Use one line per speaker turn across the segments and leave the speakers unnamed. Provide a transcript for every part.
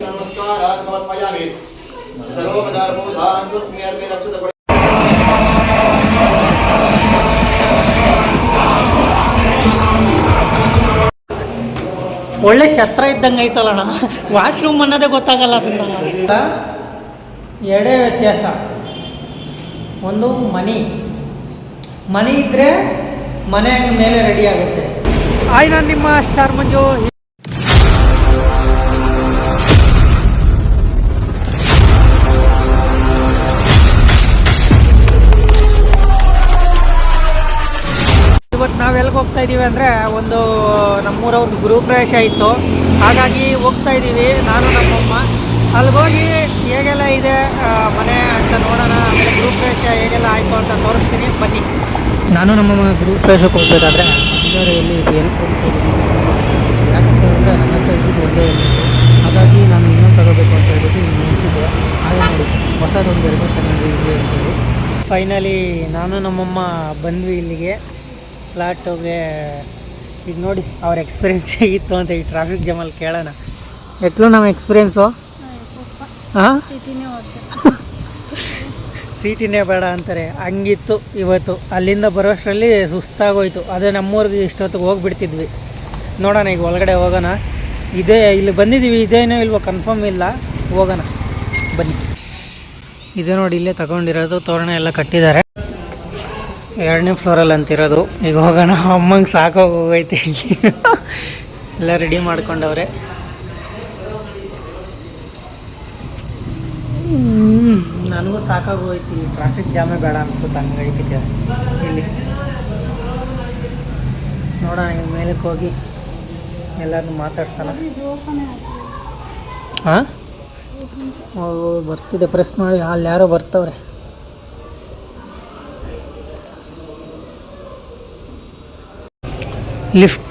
नमस्कारान् समर्पयामि सर्वोपचारपूर्धान् सुक्ष्म्यर्मे रक्षित
ಒಳ್ಳೆ ಛತ್ರ ಇದ್ದಂಗೆ ಐತಲ್ಲಣ್ಣ ವಾಶ್ರೂಮ್ ಅನ್ನೋದೇ ಗೊತ್ತಾಗಲ್ಲ ಅದನ್ನ ಎರಡೇ ವ್ಯತ್ಯಾಸ ಒಂದು ಮನಿ ಮನಿ ಇದ್ದರೆ ಮನೆ ಮೇಲೆ ರೆಡಿ ಆಗುತ್ತೆ ಆಯ್ ನಾನು ನಿಮ್ಮ ಸ್ಟಾರ್ ಮಂಜು ಇವತ್ತು ನಾವು ಎಲ್ಲಿಗೆ ಹೋಗ್ತಾ ಇದ್ದೀವಿ ಅಂದರೆ ಒಂದು ನಮ್ಮೂರವ್ರದ್ದು ಗೃಹಪ್ರವೇಶ ಇತ್ತು. ಹಾಗಾಗಿ ಹೋಗ್ತಾ ಇದ್ದೀವಿ ನಾನು ನಮ್ಮಮ್ಮ. ಅಲ್ಲಿಗೋಗಿ ಹೇಗೆಲ್ಲ ಇದೆ ಮನೆ ಅಂತ ನೋಡೋಣ. ಆಮೇಲೆ ಗೃಹಪ್ರವೇಶ ಹೇಗೆಲ್ಲ ಆಯಿತು ಅಂತ ತೋರಿಸ್ತೀನಿ. ಬನ್ನಿ. ನಾನು ನಮ್ಮಮ್ಮ ಗೃಹಪ್ರವೇಶಕ್ಕೆ ಹೋಗ್ಬೇಕಾದ್ರೆ ಎಲ್ಲಿ ಎಲ್ಲಿ ಯಾಕಂತ ಹೇಳಿದ್ರೆ ನನ್ನ ಹತ್ರ ಇದ್ದಿದ್ದು ಒಂದೇ ಹಾಗಾಗಿ ನಾನು ಇನ್ನೊಂದು ತಗೋಬೇಕು ಅಂತ ಹೇಳ್ಬಿಟ್ಟು ನಿಲ್ಲಿಸಿದ್ದೆ. ಹಾಗೆ ನೋಡಿ, ಹೊಸದೊಂದು ಎರಡು ತಗೊಂಡು ಇಲ್ಲಿ ಅಂತೇಳಿ ಫೈನಲಿ ನಾನು ನಮ್ಮಮ್ಮ ಬಂದ್ವಿ ಇಲ್ಲಿಗೆ. ಫ್ಲಾಟುಗೆ ಈಗ ನೋಡಿ, ಅವ್ರ ಎಕ್ಸ್ಪೀರಿಯನ್ಸ್ ಹೇಗಿತ್ತು ಅಂತ ಈ ಟ್ರಾಫಿಕ್ ಜಾಮಲ್ಲಿ ಕೇಳೋಣ. ಎತ್ಲು ನಮ್ಮ ಎಕ್ಸ್ಪೀರಿಯೆನ್ಸು ಹಾಂ? ಸೀಟಿನೇ ಬೇಡ ಅಂತಾರೆ. ಹಂಗಿತ್ತು ಇವತ್ತು. ಅಲ್ಲಿಂದ ಬರೋಷ್ಟರಲ್ಲಿ ಸುಸ್ತಾಗೋಯ್ತು. ಅದೇ ನಮ್ಮೂರಿಗೆ ಇಷ್ಟೊತ್ತಿಗೆ ಹೋಗ್ಬಿಡ್ತಿದ್ವಿ. ನೋಡೋಣ ಈಗ ಒಳಗಡೆ ಹೋಗೋಣ. ಇದೇ ಇಲ್ಲಿ ಬಂದಿದ್ದೀವಿ, ಇದೇನೋ ಇಲ್ವೋ ಕನ್ಫರ್ಮ್ ಇಲ್ಲ. ಹೋಗೋಣ. ಬನ್ನಿ. ಇದೇ ನೋಡಿ, ಇಲ್ಲೇ ತಗೊಂಡಿರೋದು, ತೋರಣ ಎಲ್ಲ ಕಟ್ಟಿದ್ದಾರೆ. ಎರಡನೇ ಫ್ಲೋರಲ್ಲಿ ಅಂತಿರೋದು. ಈಗ ಹೋಗೋಣ. ಅಮ್ಮಂಗೆ ಸಾಕೋಗಿ ಹೋಗೈತೆ ಇಲ್ಲಿ. ಎಲ್ಲ ರೆಡಿ ಮಾಡ್ಕೊಂಡವ್ರೆ. ನನಗೂ ಸಾಕಾಗೋಯ್ತು ಈ ಟ್ರಾಫಿಕ್ ಜಾಮೇ ಬೇಡ ಅನ್ಸುತ್ತೆ ಹಂಗೈತಿದೆ ಇಲ್ಲಿ. ನೋಡೋಣ ಈಗ ಮೇಲಕ್ಕೆ ಹೋಗಿ ಎಲ್ಲರನ್ನು ಮಾತಾಡ್ಸೋಣ. ಹಾಂ? ಬರ್ತಿದೆ. ಪ್ರೆಸ್ ಮಾಡಿ. ಅಲ್ಲಿ ಯಾರೋ ಬರ್ತವ್ರೆ. ಲಿಫ್ಟ್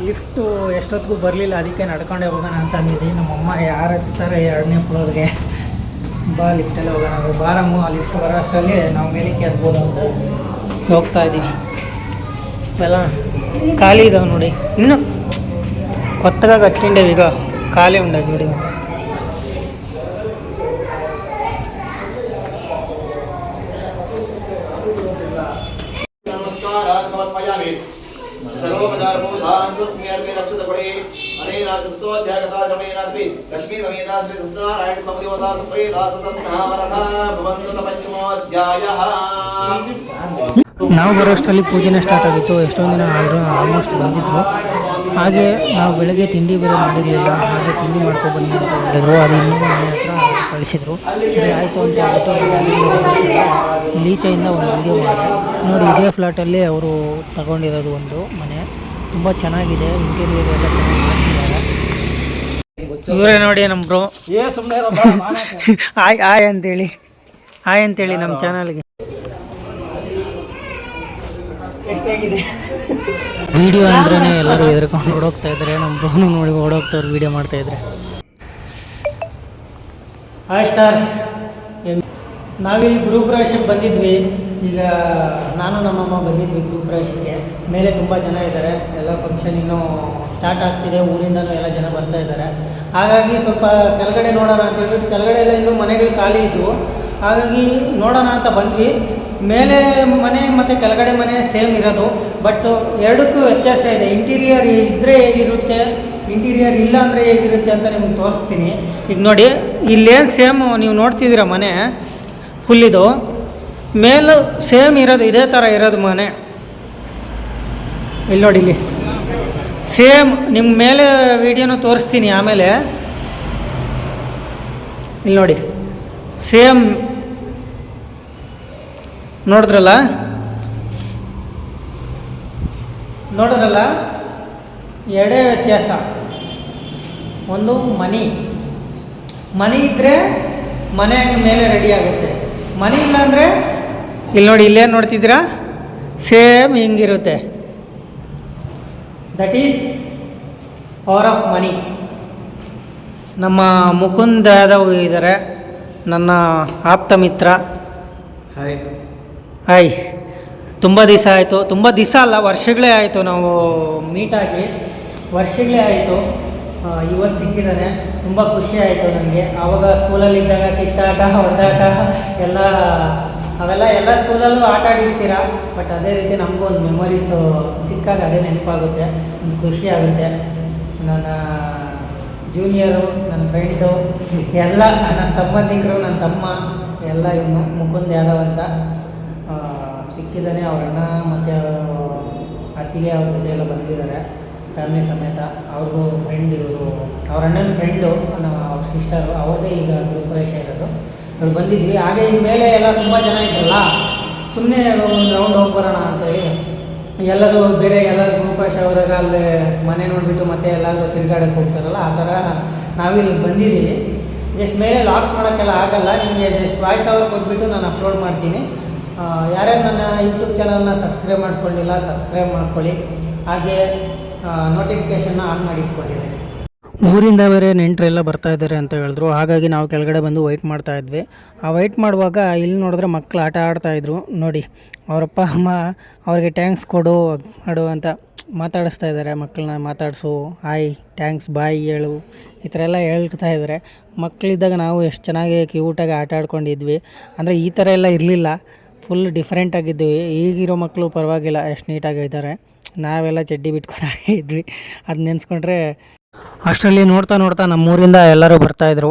ಲಿಫ್ಟು ಎಷ್ಟೊತ್ತಿಗೂ ಬರಲಿಲ್ಲ ಅದಕ್ಕೆ ನಡ್ಕೊಂಡೆ ಹೋಗೋಣ ಅಂತ ಅಂದಿದ್ದೀವಿ ನಮ್ಮಮ್ಮ ಯಾರು ಹತ್ತಾರೆ ಎರಡನೇ ಫ್ಲೋರ್ಗೆ ಬಾ ಲಿಫ್ಟಲ್ಲಿ ಹೋಗೋಣ ಬಾರಮ್ಮ ಆ ಲಿಫ್ಟ್ ಬರೋ ಅಷ್ಟರಲ್ಲಿ ನಾವು ಮೇಲಕ್ಕೆ ಹತ್ಬೋದು ಅಂತ. ಹೋಗ್ತಾ ಇದ್ದೀವಿ ಎಲ್ಲ ಖಾಲಿ ಇದಾವೆ ನೋಡಿ. ಇನ್ನು కొత్తగా కట్టిండేవి
ಈಗ. ಖಾಲಿ ಉಂಡ ಜೋಡಿ ನಾವು ಬರೋ ಅಷ್ಟರಲ್ಲಿ
ನಾವು ಬರೋಷ್ಟರಲ್ಲಿ ಪೂಜೆನೇ ಸ್ಟಾರ್ಟ್ ಆಗಿತ್ತು. ಎಷ್ಟೊಂದು ದಿನ ಆಲ್ರೂ ಆಲ್ಮೋಸ್ಟ್ ಬಂದಿದ್ದರು ಹಾಗೆ ನಾವು ಬೆಳಗ್ಗೆ ತಿಂಡಿ ಬೇರೆ ಮಾಡಿರಲಿಲ್ಲ. ಹಾಗೆ ತಿಂಡಿ ಮಾಡ್ಕೊಂಡು ಬನ್ನಿ ಅಂತ ಹೇಳಿದ್ರು. ಅದು ಇನ್ನೂ ಮನೆ ಹತ್ರ ಕಳಿಸಿದರು. ಸರಿ, ಆಯಿತು ಅಂತ ಹೇಳ್ಬಿಟ್ಟು ಲೀಚೆಯಿಂದ ಒಂದು ವೀಡಿಯೋ ಮಾಡಿದೆ. ನೋಡಿ, ಇದೇ ಫ್ಲಾಟಲ್ಲಿ ಅವರು ತಗೊಂಡಿರೋದು ಒಂದು ಮನೆ. ತುಂಬ ಚೆನ್ನಾಗಿದೆ ಇಂಟೀರಿಯರ್ ಎಲ್ಲ ಚೆನ್ನಾಗಿ ಮಾಡಿಸಿದ್ದಾರೆ. ಇವರೇ ನೋಡಿ ನಮ್ಮ ಬ್ರೋ ಆಯ್ ಆಯ್ ಅಂತೇಳಿ. ಆಯ್ ಅಂತೇಳಿ ನಮ್ಮ ಚಾನಲ್ಗೆ ಎಷ್ಟಾಗಿದೆ? ವಿಡಿಯೋ ಅಂದ್ರೆ ಎಲ್ಲರೂ ಹೆದರ್ಕೊಂಡು ಓಡೋಗ್ತಾ ಇದ್ದಾರೆ ನಮ್ಮ ಬ್ರೋನು ನೋಡಿ ಓಡೋಗ್ತವ್ರು ವಿಡಿಯೋ ಮಾಡ್ತಾ ಇದ್ದಾರೆ ಹಾಯ್ ಸ್ಟಾರ್ಸ್ ನಾವಿಲ್ಲಿ ಗೃಹಪ್ರವೇಶಕ್ಕೆ ಬಂದಿದ್ವಿ. ಈಗ ನಾನು ನಮ್ಮಮ್ಮ ಬಂದಿದ್ವಿ ಗೃಹಪ್ರವೇಶಕ್ಕೆ ಮೇಲೆ ತುಂಬ ಜನ ಇದ್ದಾರೆ. ಎಲ್ಲ ಫಂಕ್ಷನ್ ಇನ್ನೂ ಸ್ಟಾರ್ಟ್ ಆಗ್ತಿದೆ. ಊರಿಂದನೂ ಎಲ್ಲ ಜನ ಬರ್ತಾ ಇದ್ದಾರೆ. ಹಾಗಾಗಿ ಸ್ವಲ್ಪ ಕೆಳಗಡೆ ನೋಡೋಣ ಅಂತ ಹೇಳ್ಬಿಟ್ಟು ಕೆಳಗಡೆ ಎಲ್ಲ ಇನ್ನೂ ಮನೆಗಳು ಖಾಲಿ ಇದ್ದವು ಹಾಗಾಗಿ ನೋಡೋಣ ಅಂತ ಬಂದ್ವಿ. ಮೇಲೆ ಮನೆ ಮತ್ತು ಕೆಳಗಡೆ ಮನೆ ಸೇಮ್ ಇರೋದು. ಬಟ್ ಎರಡಕ್ಕೂ ವ್ಯತ್ಯಾಸ ಇದೆ. ಇಂಟೀರಿಯರ್ ಇದ್ದರೆ ಹೇಗಿರುತ್ತೆ? ಇಂಟೀರಿಯರ್ ಇಲ್ಲ ಅಂದರೆ ಹೇಗಿರುತ್ತೆ ಅಂತ ನಿಮ್ಗೆ ತೋರಿಸ್ತೀನಿ. ಈಗ ನೋಡಿ, ಇಲ್ಲೇನು ಸೇಮು ನೀವು ನೋಡ್ತಿದ್ದೀರ ಮನೆ? ಫುಲ್ಲಿದು ಮೇಲೆ ಸೇಮ್ ಇರೋದು, ಇದೇ ಥರ ಇರೋದು ಮನೆ. ಇಲ್ಲಿ ನೋಡಿ ಇಲ್ಲಿ. ಸೇಮ್ ನಿಮ್ಮ ಮೇಲೆ ವಿಡಿಯೋನು ತೋರಿಸ್ತೀನಿ ಆಮೇಲೆ. ಇಲ್ಲಿ ನೋಡಿ. ಸೇಮ್. ನೋಡಿದ್ರಲ್ಲ? ನೋಡಿದ್ರಲ್ಲ? ಎರಡೇ ವ್ಯತ್ಯಾಸ. ಒಂದು ಮನಿ. ಮನಿ ಇದ್ದರೆ ಮನೆ ಮೇಲೆ ರೆಡಿ ಆಗುತ್ತೆ. ಮನಿ ಇಲ್ಲ ಅಂದರೆ? ಇಲ್ಲಿ ನೋಡಿ ಇಲ್ಲೇನು ನೋಡ್ತಿದ್ದೀರಾ? Same ಹಿಂಗಿರುತ್ತೆ. That is power of money ನಮ್ಮ ಮುಕುಂದ್ ಯಾದವ್ ಇದ್ದಾರೆ. ನನ್ನ ಆಪ್ತ ಮಿತ್ರ. ಹಾಯ್ ತುಂಬ ದಿವಸ ಆಯಿತು. ತುಂಬ ದಿವಸ ಅಲ್ಲ ವರ್ಷಗಳೇ ಆಯಿತು ನಾವು ಮೀಟಾಗಿ ವರ್ಷಗಳೇ ಆಯಿತು. ಇವತ್ತು ಸಿಕ್ಕಿದ್ದಾನೆ ತುಂಬ ಖುಷಿ ಆಯಿತು ನನಗೆ. ಆವಾಗ ಸ್ಕೂಲಲ್ಲಿದ್ದಾಗ ಕಿತ್ತಾಟ ಹೊಡೆದಾಟ ಎಲ್ಲ, ಅವೆಲ್ಲ ಎಲ್ಲ ಸ್ಕೂಲಲ್ಲೂ ಆಟ ಆಡಿರ್ತೀರ? ಬಟ್ ಅದೇ ರೀತಿ ನಮಗೂ ಒಂದು ಮೆಮೊರೀಸು ಸಿಕ್ಕಾಗ ಅದೇ ನೆನಪಾಗುತ್ತೆ. ಒಂದು ಖುಷಿ ಆಗುತ್ತೆ. ನನ್ನ ಜೂನಿಯರು ನನ್ನ ಫ್ರೆಂಡು ಎಲ್ಲ, ನನ್ನ ಸಂಬಂಧಿಕರು, ನನ್ನ ತಮ್ಮ, ಎಲ್ಲ ಇವನು ಮುಕುಂದ್ ಯಾದವ್ ಅಂತ. ಸಿಕ್ಕಿದ್ದಾನೆ ಅವ್ರ ಅಣ್ಣ ಮತ್ತು ಅತ್ತಿಗೆ ಅವ್ರ ಜೊತೆ ಎಲ್ಲ ಬಂದಿದ್ದಾರೆ. ಫ್ಯಾಮಿಲಿ ಸಮೇತ ಅವ್ರಿಗೂ ಫ್ರೆಂಡ್ ಇವರು ಅವ್ರ ಅಣ್ಣನ ಫ್ರೆಂಡು ಅವ್ರ ಸಿಸ್ಟರು ಅವ್ರದ್ದೇ ಈಗ ಗೃಹಪ್ರವೇಶ ಇರೋದು. ಅವ್ರು ಬಂದಿದ್ವಿ. ಹಾಗೆ ಇನ್ಮೇಲೆ ಎಲ್ಲ ತುಂಬ ಜನ ಇದ್ರಲ್ಲ ಸುಮ್ಮನೆ ಒಂದು ರೌಂಡ್ ಹೋಗಿ ಬರೋಣ ಅಂತೇಳಿ ಎಲ್ಲರೂ ಬೇರೆ ಎಲ್ಲರೂ ಗೃಹಪ್ರವೇಶ ಹೋದಾಗ ಅಲ್ಲೇ ಮನೆ ನೋಡಿಬಿಟ್ಟು ಮತ್ತೆ ಎಲ್ಲರೂ ತಿರುಗಾಡಕ್ಕೆ ಹೋಗ್ತಾರಲ್ಲ, ಆ ಥರ ನಾವಿಲ್ಲಿ ಬಂದಿದ್ದೀವಿ. ಜಸ್ಟ್ ಮೇಲೆ ಲಾಕ್ಸ್ ಮಾಡೋಕ್ಕೆಲ್ಲ ಆಗಲ್ಲ. ನಿಮಗೆ ಜಸ್ಟ್ ವಾಯ್ಸ್ ಅವರ್ ಕೊಟ್ಬಿಟ್ಟು ನಾನು ಅಪ್ಲೋಡ್ ಮಾಡ್ತೀನಿ. ಯಾರ್ಯಾರು ನನ್ನ ಯೂಟ್ಯೂಬ್ ಚಾನಲ್ನ ಸಬ್ಸ್ಕ್ರೈಬ್ ಮಾಡ್ಕೊಂಡಿಲ್ಲ ಸಬ್ಸ್ಕ್ರೈಬ್ ಮಾಡ್ಕೊಳ್ಳಿ. ಹಾಗೆ ನೋಟಿಫಿಕೇಷನ್ನ ಆನ್ ಮಾಡಿ ಇಟ್ಕೊಂಡಿದ್ದೀನಿ ಊರಿಂದ ಬೇರೆ ನೆಂಟರೆಲ್ಲ ಬರ್ತಾ ಇದ್ದಾರೆ ಅಂತ ಹೇಳಿದ್ರು. ಹಾಗಾಗಿ ನಾವು ಕೆಳಗಡೆ ಬಂದು ವೈಟ್ ಮಾಡ್ತಾ ಇದ್ವಿ. ಆ ವೈಟ್ ಮಾಡುವಾಗ ಇಲ್ಲಿ ನೋಡಿದ್ರೆ ಮಕ್ಕಳು ಆಟ ಆಡ್ತಾ ಇದ್ರು. ನೋಡಿ, ಅವರಪ್ಪ, ಅಮ್ಮ ಅವ್ರಿಗೆ ಟ್ಯಾಂಕ್ಸ್ ಕೊಡು, ಮಾಡು ಅಂತ ಮಾತಾಡಿಸ್ತಾ ಇದ್ದಾರೆ. ಮಕ್ಕಳನ್ನ ಮಾತಾಡಿಸು ಹಾಯ್ ಟ್ಯಾಂಕ್ಸ್ ಬಾಯ್ ಹೇಳು. ಈ ಥರ ಎಲ್ಲ ಹೇಳ್ತಾ ಇದ್ದಾರೆ. ಮಕ್ಕಳಿದ್ದಾಗ ನಾವು ಎಷ್ಟು ಚೆನ್ನಾಗಿ ಕ್ಯೂಟಾಗಿ ಆಟ ಆಡ್ಕೊಂಡಿದ್ವಿ. ಅಂದರೆ ಈ ಥರ ಎಲ್ಲ ಇರಲಿಲ್ಲ. ಫುಲ್ ಡಿಫ್ರೆಂಟ್ ಆಗಿದ್ವಿ. ಈಗಿರೋ ಮಕ್ಕಳು ಪರವಾಗಿಲ್ಲ, ಎಷ್ಟು ನೀಟಾಗಿ ಇದ್ದಾರೆ ನಾವೆಲ್ಲ ಚಡ್ಡಿ ಬಿಟ್ಕೊಂಡು ಇದ್ವಿ. ಅದು ನೆನೆಸ್ಕೊಂಡ್ರೆ ಅಷ್ಟರಲ್ಲಿ ನೋಡ್ತಾ ನೋಡ್ತಾ ನಮ್ಮೂರಿಂದ ಎಲ್ಲರೂ ಬರ್ತಾಯಿದ್ರು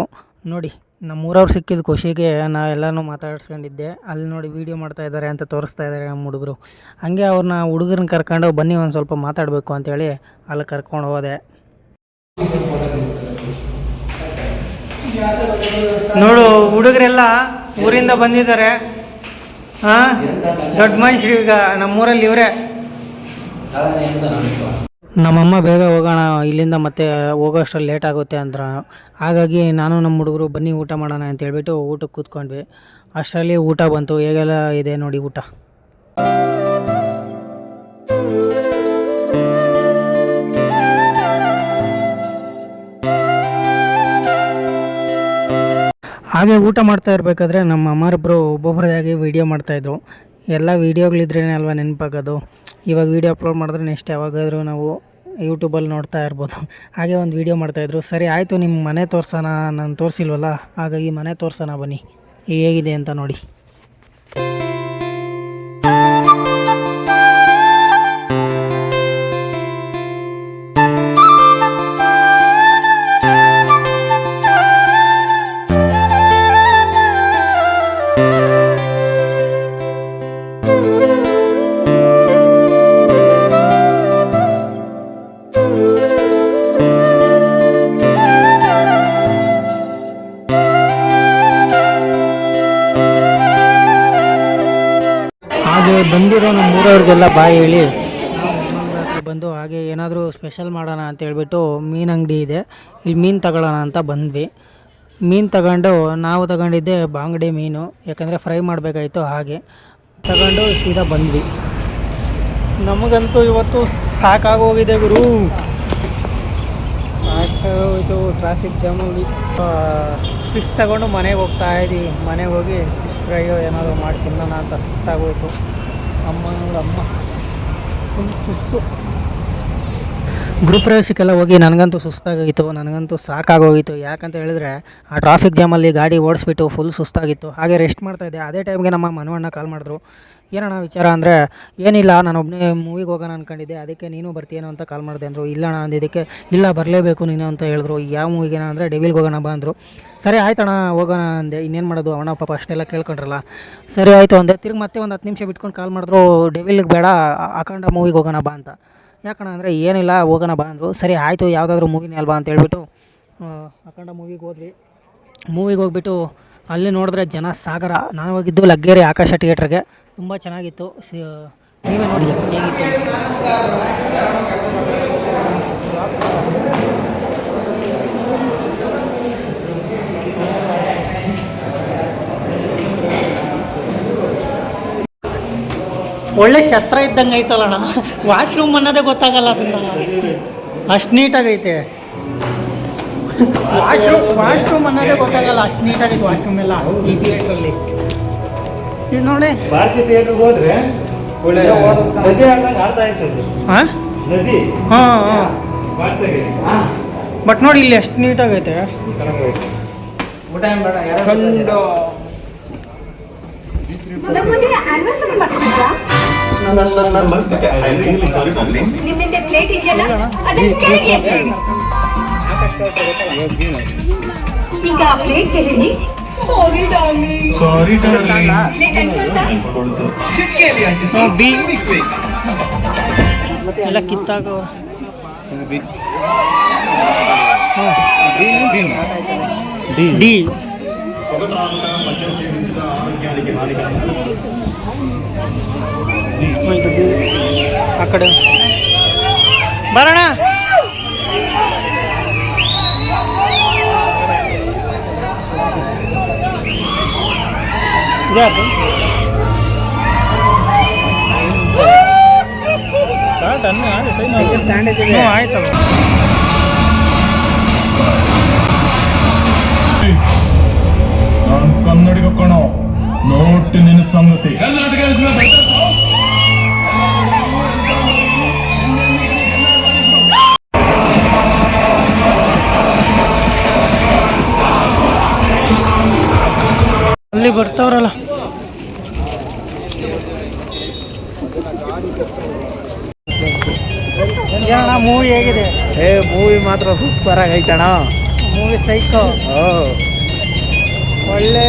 ನೋಡಿ, ನಮ್ಮೂರವ್ರು ಸಿಕ್ಕಿದ ಖುಷಿಗೆ ನಾ ಮಾತಾಡಿಸ್ಕೊಂಡಿದ್ದೆ ಮಾತಾಡ್ಸ್ಕೊಂಡಿದ್ದೆ. ಅಲ್ಲಿ ನೋಡಿ ವೀಡಿಯೋ ಮಾಡ್ತಾ ಇದ್ದಾರೆ ಅಂತ ತೋರಿಸ್ತಾ ಇದ್ದಾರೆ ನಮ್ಮ ಹುಡುಗರು. ಹಾಗೆ ಅವ್ರನ್ನ ಹುಡುಗರನ್ನ ಕರ್ಕೊಂಡು ಬನ್ನಿ ಒಂದು ಸ್ವಲ್ಪ ಮಾತಾಡಬೇಕು ಅಂತೇಳಿ ಅಲ್ಲಿ ಕರ್ಕೊಂಡು ಹೋದೆ. ನೋಡು, ಹುಡುಗರೆಲ್ಲ ಊರಿಂದ ಬಂದಿದ್ದಾರೆ. ಹಾಂ? ದೊಡ್ಡ ಮನುಷ್ಯರು ಈಗ ನಮ್ಮೂರಲ್ಲಿ ಇವರೇ. ನಮ್ಮಮ್ಮ ಬೇಗ ಹೋಗೋಣ, ಇಲ್ಲಿಂದ ಮತ್ತೆ ಹೋಗೋಷ್ಟರಲ್ಲಿ ಲೇಟ್ ಆಗುತ್ತೆ ಅಂದ್ರ. ಹಾಗಾಗಿ ನಾನು ನಮ್ಮ ಹುಡುಗರು ಬನ್ನಿ ಊಟ ಮಾಡೋಣ ಅಂತ ಹೇಳ್ಬಿಟ್ಟು ಊಟಕ್ಕೆ ಕೂತ್ಕೊಂಡ್ವಿ. ಅಷ್ಟರಲ್ಲಿ ಊಟ ಬಂತು, ಹೇಗೆಲ್ಲ ಇದೆ ನೋಡಿ ಊಟ? ಹಾಗೆ ಊಟ ಮಾಡ್ತಾ ಇರಬೇಕಾದ್ರೆ ನಮ್ಮ ಅಮ್ಮರೊಬ್ಬರು ಒಬ್ಬೊಬ್ಬರದಾಗಿ ವೀಡಿಯೋ ಮಾಡ್ತಾಯಿದ್ರು ಎಲ್ಲ ವೀಡಿಯೋಗಳಿದ್ರೇ ಅಲ್ವಾ ನೆನಪಾಗೋದು. ಇವಾಗ ವೀಡಿಯೋ ಅಪ್ಲೋಡ್ ಮಾಡಿದ್ರೆ ನೆಕ್ಸ್ಟ್ ಯಾವಾಗಾದರೂ ನಾವು ಯೂಟ್ಯೂಬಲ್ಲಿ ನೋಡ್ತಾ ಇರ್ಬೋದು. ಹಾಗೆ ಒಂದು ವೀಡಿಯೋ ಮಾಡ್ತಾಯಿದ್ರು ಸರಿ, ಆಯಿತು ನಿಮ್ಮ ಮನೆ ತೋರ್ಸೋಣ. ನಾನು ತೋರಿಸಿಲ್ವಲ್ಲ? ಹಾಗಾಗಿ ಮನೆ ತೋರ್ಸೋಣ ಬನ್ನಿ. ಹೇಗಿದೆ ಅಂತ ನೋಡಿ. ಬಂದಿರೋ ನಮ್ಮ ಊರವ್ರಿಗೆಲ್ಲ ಬಾಯಿ ಹೇಳಿ ಬಂದು ಹಾಗೆ ಏನಾದರೂ ಸ್ಪೆಷಲ್ ಮಾಡೋಣ ಅಂತ ಹೇಳ್ಬಿಟ್ಟು ಮೀನು ಅಂಗಡಿ ಇದೆ. ಇಲ್ಲಿ ಮೀನು ತಗೊಳ್ಳೋಣ ಅಂತ ಬಂದ್ವಿ. ಮೀನು ತಗೊಂಡು ನಾವು ತಗೊಂಡಿದ್ದೆ ಬಾಂಗಡೆ ಮೀನು, ಯಾಕಂದರೆ ಫ್ರೈ ಮಾಡಬೇಕಾಯಿತು ಹಾಗೆ. ತಗೊಂಡು ಸೀದಾ ಬಂದ್ವಿ. ನಮಗಂತೂ ಇವತ್ತು ಸಾಕಾಗೋಗಿದೆ ಗುರು. ಸಾಕಾಗೋಯ್ತು ಟ್ರಾಫಿಕ್ ಜಾಮಲ್ಲಿ ಫಿಶ್ ತಗೊಂಡು ಮನೆಗೆ ಹೋಗ್ತಾ ಇದ್ದೀವಿ. ಮನೆಗೆ ಹೋಗಿ ಫಿಶ್ ಫ್ರೈಯೋ ಏನಾದರೂ ಮಾಡಿ ತಿನ್ನೋಣ ಅಂತ ಸುಸ್ತಾಗೋಯ್ತು. ಅಮ್ಮ ನೋಡು ಅಮ್ಮ ಫುಲ್ ಸುಸ್ತು ಗೃಹಪ್ರವೇಶಕ್ಕೆಲ್ಲ ಹೋಗಿ ನನಗಂತೂ ಸುಸ್ತಾಗೋಗಿತ್ತು ನನಗಂತೂ ಸಾಕಾಗೋಗಿತ್ತು. ಯಾಕಂತ ಹೇಳಿದ್ರೆ ಆ ಟ್ರಾಫಿಕ್ ಜಾಮಲ್ಲಿ ಗಾಡಿ ಓಡಿಸ್ಬಿಟ್ಟು ಫುಲ್ ಸುಸ್ತಾಗಿತ್ತು. ಹಾಗೆ ರೆಸ್ಟ್ ಮಾಡ್ತಾಯಿದ್ದೆ ಅದೇ ಟೈಮ್ಗೆ ನಮ್ಮ ಮನವಣ್ಣ ಕಾಲ್ ಮಾಡಿದ್ರು. ಏನಣ್ಣ ವಿಚಾರ ಅಂದರೆ, ಏನಿಲ್ಲ, ನಾನು ಒಬ್ಬನೇ ಮೂವಿಗೆ ಹೋಗೋಣ ಅಂದ್ಕೊಂಡಿದ್ದೆ ಅದಕ್ಕೆ ನೀನು ಬರ್ತೀಯೇನೋ ಅಂತ ಕಾಲ್ ಮಾಡಿದೆ ಅಂದರು. ಇಲ್ಲಣ್ಣ ಅಂದಿದ್ದಕ್ಕೆ ಇಲ್ಲ, ಬರಲೇಬೇಕು ನೀನು ಅಂತ ಹೇಳಿದ್ರು. ಯಾವ ಮೂವಿಗೇನ ಅಂದರೆ ಡೆವಿಲ್ಗೆ ಹೋಗೋಣ ಬಾ ಅಂದರು. ಸರಿ, ಆಯ್ತಣ್ಣ, ಹೋಗೋಣ ಅಂದೆ. ಇನ್ನೇನು ಮಾಡೋದು? ಅವಣ್ಣ ಪಾಪ ಅಷ್ಟೆಲ್ಲ ಕೇಳ್ಕೊಂಡ್ರಲ್ಲ. ಸರಿ, ಆಯಿತು ಅಂದೆ. ತಿರ್ಗಿ ಮತ್ತೆ ಒಂದು ಹತ್ತು ನಿಮಿಷ ಬಿಟ್ಕೊಂಡು ಕಾಲ್ ಮಾಡಿದ್ರು. ಡೆವಿಲ್ಗೆ ಬೇಡ, ಅಖಂಡ ಮೂವಿಗೆ ಹೋಗೋಣ ಬಾ ಅಂತ. ಯಾಕಣ್ಣ ಅಂದರೆ ಏನಿಲ್ಲ, ಹೋಗೋಣ ಬಾ ಅಂದರು. ಸರಿ, ಆಯಿತು, ಯಾವುದಾದ್ರೂ ಮೂವಿನೇ ಅಲ್ವಾ ಅಂತ ಹೇಳ್ಬಿಟ್ಟು ಅಖಂಡ ಮೂವಿಗೆ ಹೋದ್ವಿ. ಮೂವಿಗೆ ಹೋಗ್ಬಿಟ್ಟು ಅಲ್ಲಿ ನೋಡಿದ್ರೆ ಜನ ಸಾಗರ. ನಾನು ಹೋಗಿದ್ದು ಲಗ್ಗೇರಿ ಆಕಾಶ ಥಿಯೇಟ್ರಿಗೆ ತುಂಬ ಚೆನ್ನಾಗಿತ್ತು. ಸಿ- ನೀವೇ ನೋಡಿ ಹೇಗಿತ್ತು. ಒಳ್ಳೆ ಛತ್ರ ಇದ್ದಂಗೆ ಐತಲ್ಲಣ್ಣ ವಾಶ್ರೂಮ್ ಅನ್ನೋದೇ ಗೊತ್ತಾಗಲ್ಲ ಅದನ್ನ. ಅಷ್ಟು ನೀಟಾಗೈತೆ ವಾಶ್ರೂಮ್ ವಾಶ್ರೂಮ್ ಅನ್ನೋದೇ ಗೊತ್ತಾಗಲ್ಲ ಅಷ್ಟು ನೀಟಾಗೈತೆ ವಾಶ್ರೂಮ್ ಎಲ್ಲ. ಈ ಥಿಯೇಟ್ರಲ್ಲಿ. ಇದು ನೋಡಿ.
ಭಾರತೀಯ ಥಿಯೇಟ್ರಿಗೆ ಹೋದ್ರೆ ಒಳ್ಳೆ ನದಿ ಆಡ್ತಾ ಇರ್ತದೆ
ಹಾಂ
ನದಿ?
ಹಾಂ ಹಾಂ. ಬಟ್ ನೋಡಿ ಇಲ್ಲಿ ಎಷ್ಟು ನೀಟಾಗೈತೆ
ಊಟ ಏನ್ ಬೇಡ ಯಾರು
ಖಂಡ
ನಮ್ಮದೇ ಆನಿವರ್ಸರಿ ಮಾಡ್ತಿದ್ರಾ ನಿಮ್ಮಿಂದ ಪ್ಲೇಟ್ ಇದೆಯಲ್ಲ ಅದನ್ನ ಕೆಳಗೆ ಎಸೆಯಿರಿ. ಈಗ ಪ್ಲೇಟ್ಗೆ ಹೇಳಿ sorry darling
sorry darling
plate ಅಂಟ್ಕೊಳ್ತಾ
B ಎಲ್ಲ ಕಿತ್ತಾಗ ಡಿ
మద్యం సేవించడం ఆరోగ్యానికి హానికరం
ಇದು ಡಿ ಆ ಕಡೆ. ಬರೋಣ. ಆಯ್ತಲ್ಲ
ನಾನು ಕನ್ನಡಿಗ ಕಣ ನೋಟಿ ನಿನ್ನ ಸಂಗತಿ.
ಅಲ್ಲಿ ಬರ್ತಾವ್ರಲ್ಲ ಏನಣ್ಣ ಮೂವಿ ಹೇಗಿದೆ?
ಏ ಮೂವಿ ಮಾತ್ರ ಸೂಪರ್ ಆಗೈತಣ
ಮೂವಿ ಸೈಕೋ ಒಳ್ಳೆ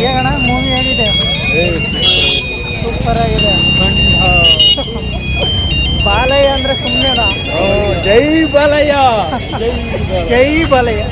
ಹೇಗಣ ಮೂವಿ ಹೇಗಿದೆ? ಸೂಪರ್ ಆಗಿದೆ. ಬಾಲಯ್ಯ ಅಂದ್ರೆ ಸುಮ್ಮನೆ
ಜೈ ಬಾಲಯ್ಯ.
ಜೈ ಬಾಲಯ್ಯ.